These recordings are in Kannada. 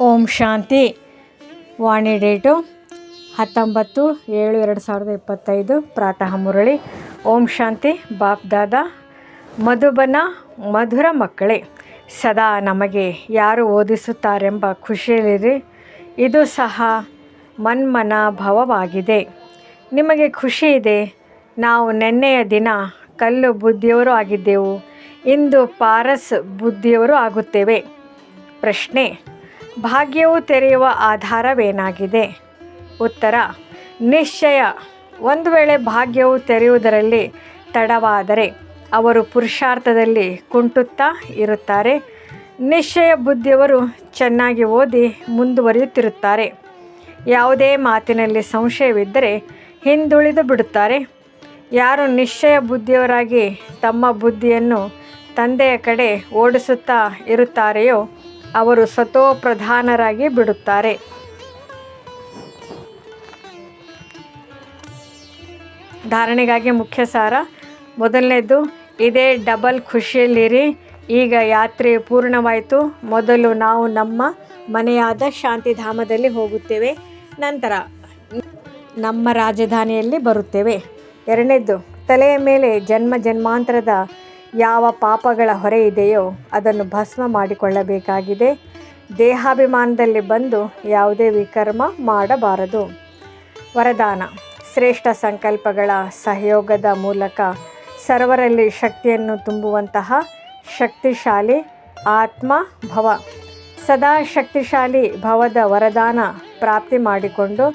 ಓಂ ಶಾಂತಿ. ವಾಣಿ ಡೇಟು ಹತ್ತೊಂಬತ್ತು ಏಳು ಎರಡು ಸಾವಿರದ ಇಪ್ಪತ್ತೈದು. ಪ್ರಾತಃ ಮುರಳಿ. ಓಂ ಶಾಂತಿ, ಬಾಪ್ ದಾದ, ಮಧುಬನ, ಮಧುರ ಮಕ್ಕಳೇ. ಸದಾ ನಮಗೆ ಯಾರು ಓದಿಸುತ್ತಾರೆಂಬ ಖುಷಿಯಲ್ಲಿರಿ. ಇದು ಸಹ ಮನ್ಮನ ಭವವಾಗಿದೆ ನಿಮಗೆ ಖುಷಿ ಇದೆ? ನಾವು ನಿನ್ನೆಯ ದಿನ ಕಲ್ಲು ಬುದ್ಧಿಯವರು ಆಗಿದ್ದೆವು. ಇಂದು ಪಾರಸ್ ಬುದ್ಧಿಯವರು ಆಗುತ್ತೇವೆ. ಪ್ರಶ್ನೆ ಭಾಗ್ಯವು ತೆರೆಯುವ ಆಧಾರವೇನಾಗಿದೆ? ಉತ್ತರ, ನಿಶ್ಚಯ. ಒಂದು ವೇಳೆ ಭಾಗ್ಯವು ತೆರೆಯುವುದರಲ್ಲಿ ತಡವಾದರೆ ಅವರು ಪುರುಷಾರ್ಥದಲ್ಲಿ ಕುಂಟುತ್ತಾ ಇರುತ್ತಾರೆ. ನಿಶ್ಚಯ ಬುದ್ಧಿಯವರು ಚೆನ್ನಾಗಿ ಓದಿ ಮುಂದುವರಿಯುತ್ತಿರುತ್ತಾರೆ. ಯಾವುದೇ ಮಾತಿನಲ್ಲಿ ಸಂಶಯವಿದ್ದರೆ ಹಿಂದುಳಿದು ಬಿಡುತ್ತಾರೆ. ಯಾರು ನಿಶ್ಚಯ ಬುದ್ಧಿಯವರಾಗಿ ತಮ್ಮ ಬುದ್ಧಿಯನ್ನು ತಂದೆಯ ಕಡೆ ಓಡಿಸುತ್ತಾ ಇರುತ್ತಾರೆಯೋ ಅವರು ಸತೋಪ್ರಧಾನರಾಗಿ ಬಿಡುತ್ತಾರೆ. ಧಾರಣೆಗಾಗಿ ಮುಖ್ಯ ಸಾರ, ಮೊದಲನೇದು, ಇದೇ ಡಬಲ್ ಖುಷಿಯಲ್ಲಿರಿ, ಈಗ ಯಾತ್ರೆ ಪೂರ್ಣವಾಯಿತು, ಮೊದಲು ನಾವು ನಮ್ಮ ಮನೆಯಾದ ಶಾಂತಿಧಾಮದಲ್ಲಿ ಹೋಗುತ್ತೇವೆ, ನಂತರ ನಮ್ಮ ರಾಜಧಾನಿಯಲ್ಲಿ ಬರುತ್ತೇವೆ. ಎರಡನೇದು, ತಲೆಯ ಮೇಲೆ ಜನ್ಮ ಜನ್ಮಾಂತರದ ಯಾವ ಪಾಪಗಳ ಹೊರೆ ಇದೆಯೋ ಅದನ್ನು ಭಸ್ಮ ಮಾಡಿಕೊಳ್ಳಬೇಕಾಗಿದೆ. ದೇಹಾಭಿಮಾನದಲ್ಲಿ ಬಂದು ಯಾವುದೇ ವಿಕರ್ಮ ಮಾಡಬಾರದು. ವರದಾನ. ಶ್ರೇಷ್ಠ ಸಂಕಲ್ಪಗಳ ಸಹಯೋಗದ ಮೂಲಕ ಸರ್ವರಲ್ಲಿ ಶಕ್ತಿಯನ್ನು ತುಂಬುವಂತಹ ಶಕ್ತಿಶಾಲಿ ಆತ್ಮ ಭವ. ಸದಾ ಶಕ್ತಿಶಾಲಿ ಭವದ ವರದಾನ ಪ್ರಾಪ್ತಿ ಮಾಡಿಕೊಂಡು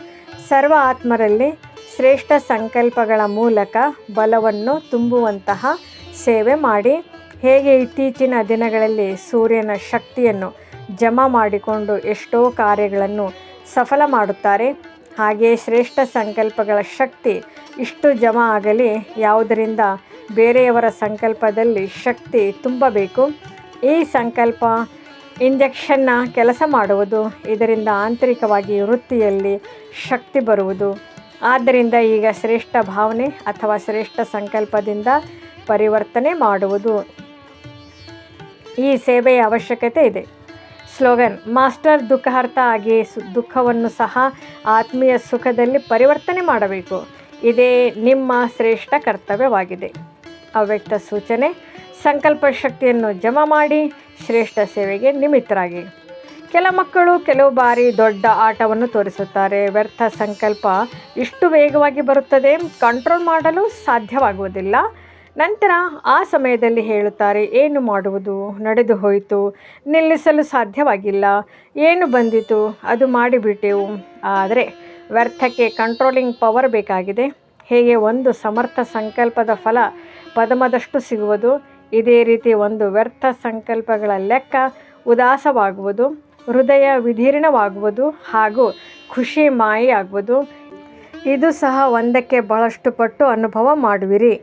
ಸರ್ವ ಆತ್ಮರಲ್ಲಿ ಶ್ರೇಷ್ಠ ಸಂಕಲ್ಪಗಳ ಮೂಲಕ ಬಲವನ್ನು ತುಂಬುವಂತಹ ಸೇವೆ ಮಾಡಿ ಹೇಗೆ ಇತ್ತೀಚಿನ ದಿನಗಳಲ್ಲಿ ಸೂರ್ಯನ ಶಕ್ತಿಯನ್ನು ಜಮಾ ಮಾಡಿಕೊಂಡು ಎಷ್ಟೋ ಕಾರ್ಯಗಳನ್ನು ಸಫಲ ಮಾಡುತ್ತಾರೆ, ಹಾಗೆಯೇ ಶ್ರೇಷ್ಠ ಸಂಕಲ್ಪಗಳ ಶಕ್ತಿ ಇಷ್ಟು ಜಮಾ ಆಗಲಿ, ಯಾವುದರಿಂದ ಬೇರೆಯವರ ಸಂಕಲ್ಪದಲ್ಲಿ ಶಕ್ತಿ ತುಂಬಬೇಕು? ಈ ಸಂಕಲ್ಪ ಇಂಜೆಕ್ಷನ್ನ ಕೆಲಸ ಮಾಡುವುದು, ಇದರಿಂದ ಆಂತರಿಕವಾಗಿ ವೃತ್ತಿಯಲ್ಲಿ ಶಕ್ತಿ ಬರುವುದು. ಆದ್ದರಿಂದ ಈಗ ಶ್ರೇಷ್ಠ ಭಾವನೆ ಅಥವಾ ಶ್ರೇಷ್ಠ ಸಂಕಲ್ಪದಿಂದ ಪರಿವರ್ತನೆ ಮಾಡುವುದು. ಈ ಸೇವೆಯ ಅವಶ್ಯಕತೆ ಇದೆ. ಸ್ಲೋಗನ್, ಮಾಸ್ಟರ್ ದುಃಖಹರ್ತ ಆಗಿ ಸು, ದುಃಖವನ್ನು ಸಹ ಆತ್ಮೀಯ ಸುಖದಲ್ಲಿ ಪರಿವರ್ತನೆ ಮಾಡಬೇಕು. ಇದೇ ನಿಮ್ಮ ಶ್ರೇಷ್ಠ ಕರ್ತವ್ಯವಾಗಿದೆ. ಅವ್ಯಕ್ತ ಸೂಚನೆ, ಸಂಕಲ್ಪ ಶಕ್ತಿಯನ್ನು ಜಮಾ ಮಾಡಿ ಶ್ರೇಷ್ಠ ಸೇವೆಗೆ ನಿಮಿತ್ತರಾಗಿ. ಕೆಲ ಮಕ್ಕಳು ಕೆಲವು ಬಾರಿ ದೊಡ್ಡ ಆಟವನ್ನು ತೋರಿಸುತ್ತಾರೆ. ವ್ಯರ್ಥ ಸಂಕಲ್ಪ ಇಷ್ಟು ವೇಗವಾಗಿ ಬರುತ್ತದೆ, ಕಂಟ್ರೋಲ್ ಮಾಡಲು ಸಾಧ್ಯವಾಗುವುದಿಲ್ಲ. ನಂತರ ಆ ಸಮಯದಲ್ಲಿ ಹೇಳುತ್ತಾರೆ, ಏನು ಮಾಡುವುದು? ನಡೆದು ಹೋಯಿತು. ನಿಲ್ಲಿಸಲು ಸಾಧ್ಯವಾಗಿಲ್ಲ. ಏನು ಬಂದಿತು? ಅದು ಮಾಡಿಬಿಟ್ಟೆವು. ಆದರೆ ವ್ಯರ್ಥಕ್ಕೆ ಕಂಟ್ರೋಲಿಂಗ್ ಪವರ್ ಬೇಕಾಗಿದೆ. ಹೇಗೆ ಒಂದು ಸಮರ್ಥ ಸಂಕಲ್ಪದ ಫಲ ಪದಮದಷ್ಟು ಸಿಗುವುದು? ಇದೇ ರೀತಿ ಒಂದು ವ್ಯರ್ಥ ಸಂಕಲ್ಪಗಳ ಲೆಕ್ಕ ಉದಾಸವಾಗುವುದು, ಹೃದಯ ವಿಧೀರ್ಣವಾಗುವುದು ಹಾಗೂ ಖುಷಿ ಮಾಯಿಯಾಗುವುದು. ಇದು ಸಹ ಒಂದಕ್ಕೆ ಬಹಳಷ್ಟು ಪಟ್ಟು ಅನುಭವ ಮಾಡುವಿರಿ.